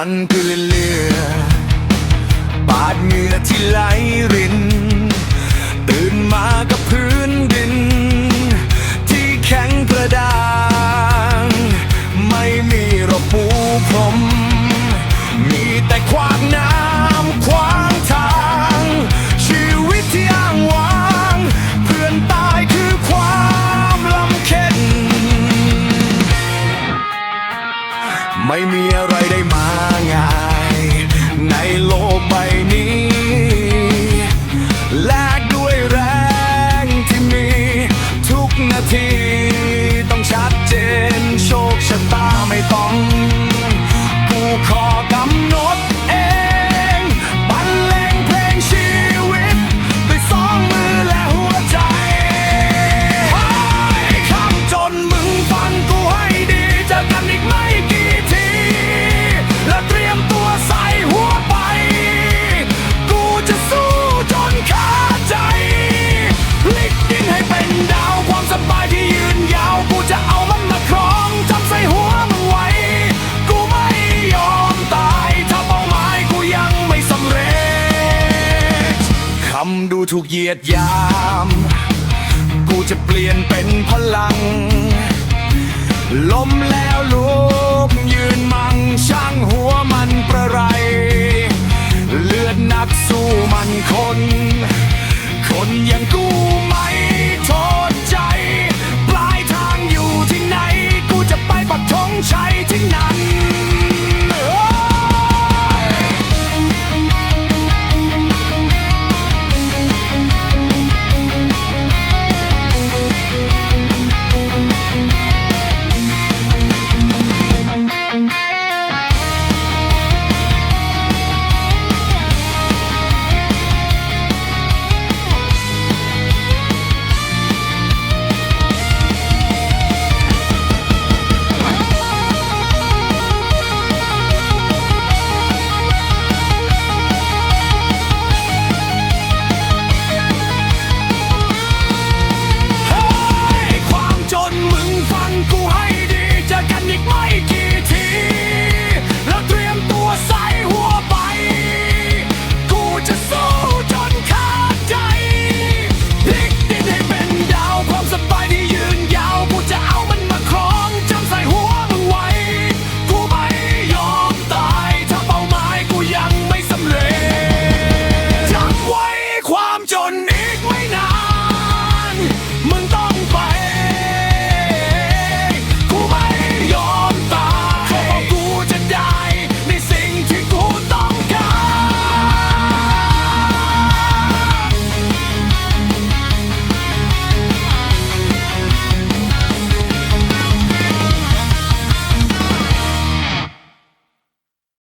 ันคือเลือดบาดเหงื่อที่ไหลริน quagmire. ำดูถูกเหยียดยาม กูจะเปลี่ยนเป็นพลัง ล้มแล้วลุ